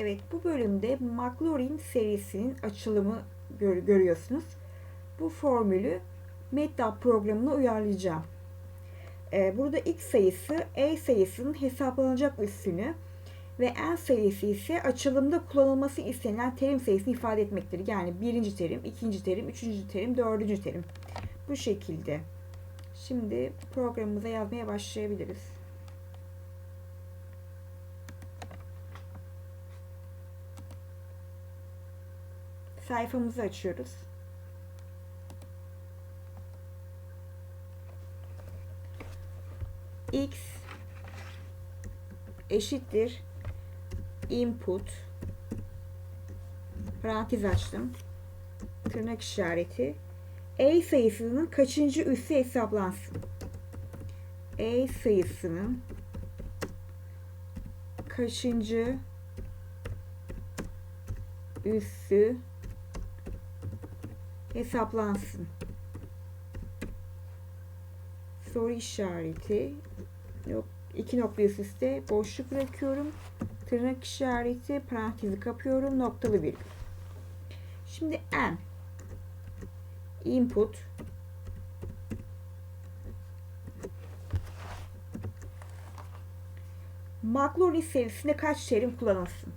Evet bu bölümde McLaurin serisinin açılımı gör- görüyorsunuz. Bu formülü MATLAB programına uyarlayacağım. Ee, burada x sayısı e sayısının hesaplanacak üssünü ve n sayısı ise açılımda kullanılması istenilen terim sayısını ifade etmektir. Yani birinci terim, ikinci terim, üçüncü terim, dördüncü terim. Bu şekilde. Şimdi programımıza yazmaya başlayabiliriz. Sayfamızı açıyoruz. x eşittir input. Parantez açtım. Tırnak işareti. E sayısının kaçıncı üssü hesaplansın? E sayısının kaçıncı üssü hesaplansın. Soru işareti. Yok iki nokta üst üste boşluk bırakıyorum. Tırnak işareti parantezi kapıyorum noktalı virgül şimdi n input. Maclaurin serisinde kaç terim kullanılsın?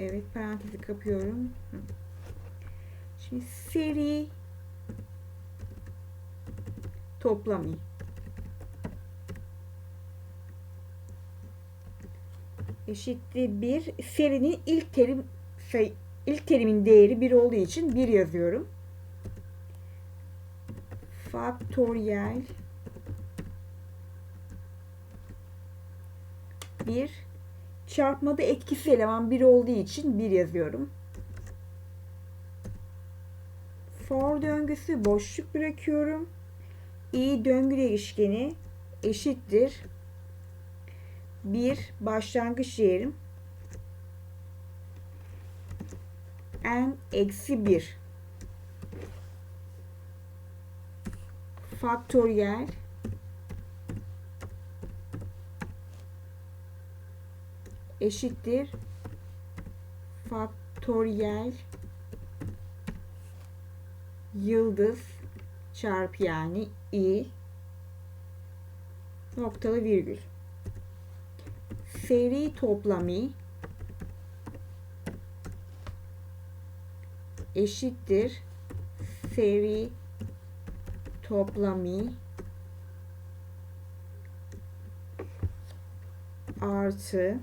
Evet parantezi kapıyorum. Şimdi seri toplamı. Eşittir 1. Serinin ilk terim say, ilk terimin değeri 1 olduğu için 1 yazıyorum. Faktöriyel 1 Çarpmada etkisi eleman 1 olduğu için 1 yazıyorum. For döngüsü boşluk bırakıyorum. i döngü değişkeni eşittir. 1 başlangıç yerim. n eksi 1 faktöriyel eşittir faktöriyel yıldız çarpı yani i noktalı virgül. Seri toplamı eşittir seri toplamı artı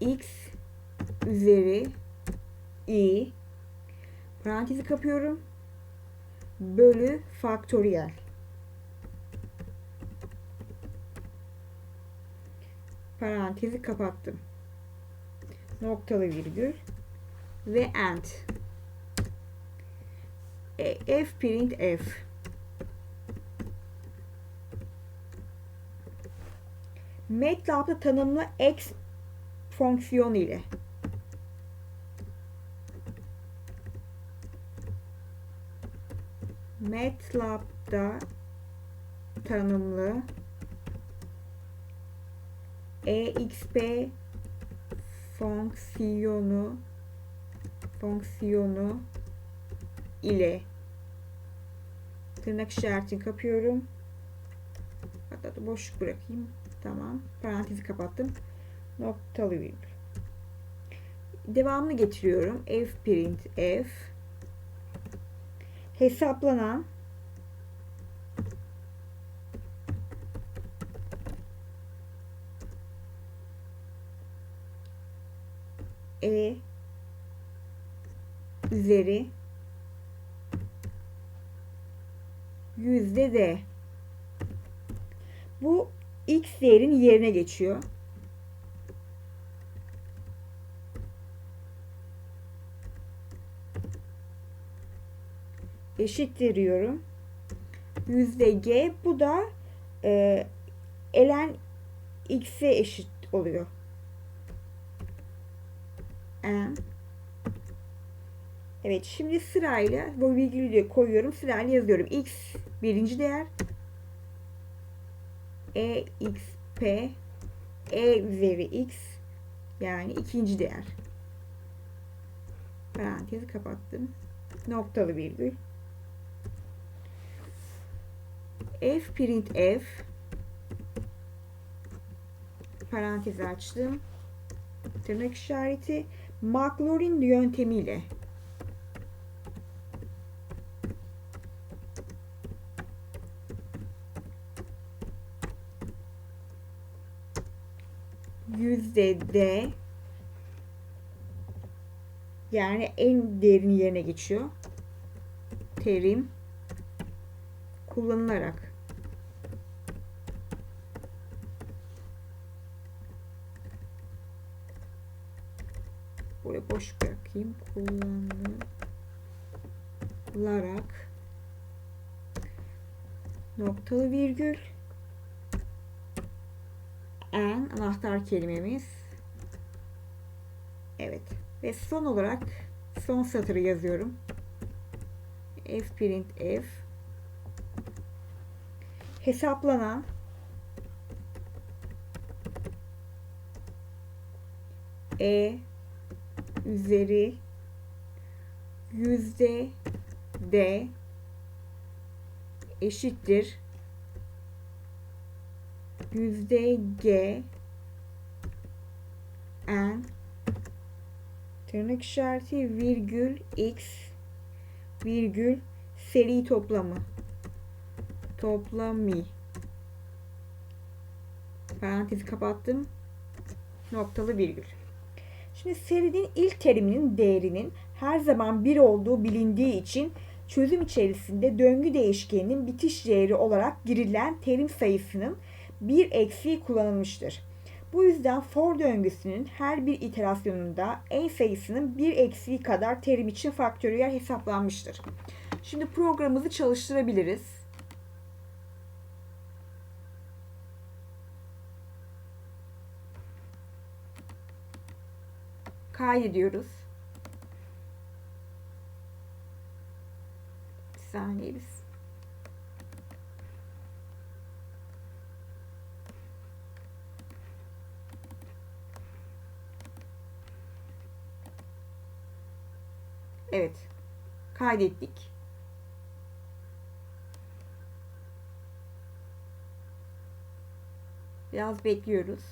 x üzeri i. Parantezi kapıyorum. Bölü faktöriyel. Parantezi kapattım. Noktalı virgül ve end. E, f print f. MATLAB'da tanımlı x fonksiyonu ile MATLAB'da tanımlı exp fonksiyonu fonksiyonu ile tırnak işaretini kapıyorum. Hatta boşluk bırakayım. Tamam. Parantezi kapattım noktalı virgül. Devamını getiriyorum. F print F hesaplanan E üzeri yüzde D. Bu x değerin yerine geçiyor. Eşittir diyorum. yüzde g bu da e, ln x'e eşit oluyor. n Evet şimdi sırayla bu virgülü de koyuyorum. Sırayla yazıyorum. x birinci değer e x p e üzeri x yani ikinci değer. Parantezi kapattım. Noktalı virgül. F print f. Parantez açtım. Tırnak işareti. Maclaurin yöntemiyle. Yüzde D. Yani en derin yerine geçiyor. Terim. Kullanılarak buraya boş bırakayım. Kullanılarak noktalı virgül en anahtar kelimemiz. Evet. Ve son olarak son satırı yazıyorum. F print F hesaplanan E üzeri yüzde D eşittir yüzde G N tırnak işareti virgül X virgül seri toplamı. Toplami parantezi kapattım. Noktalı virgül şimdi serinin ilk teriminin değerinin her zaman 1 olduğu bilindiği için çözüm içerisinde döngü değişkeninin bitiş değeri olarak girilen terim sayısının bir eksiği kullanılmıştır. Bu yüzden for döngüsünün her bir iterasyonunda en sayısının bir eksiği kadar terim için faktöriyel hesaplanmıştır. Şimdi programımızı çalıştırabiliriz. Kaydediyoruz. Bir saniye biz. Evet. Kaydettik. Biraz bekliyoruz.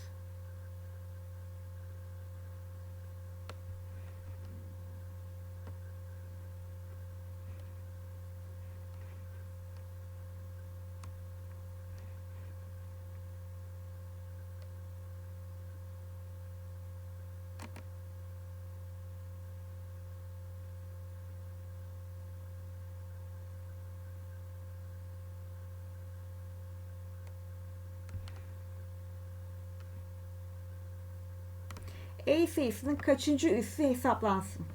E sayısının kaçıncı üssü hesaplansın.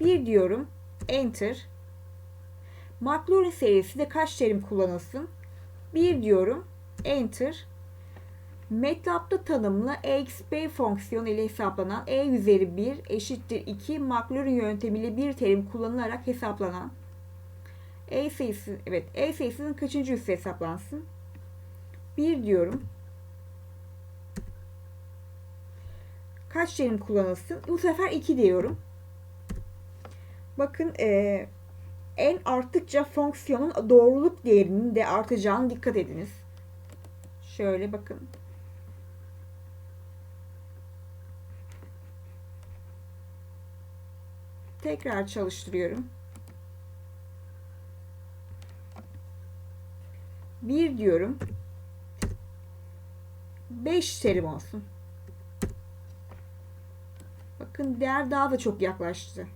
1 diyorum. Enter. Maclaurin serisinde kaç terim kullanılsın? 1 diyorum. Enter. MATLAB'da tanımlı exp fonksiyonu ile hesaplanan e üzeri 1 eşittir 2 Maclaurin yöntemiyle bir terim kullanılarak hesaplanan e sayısı evet e sayısının kaçıncı üssü hesaplansın? 1 diyorum. Kaç terim kullanılsın? Bu sefer 2 diyorum. Bakın e, en arttıkça fonksiyonun doğruluk değerinin de artacağını dikkat ediniz. Şöyle bakın. Tekrar çalıştırıyorum. Bir diyorum. 5 terim olsun. Bakın değer daha da çok yaklaştı.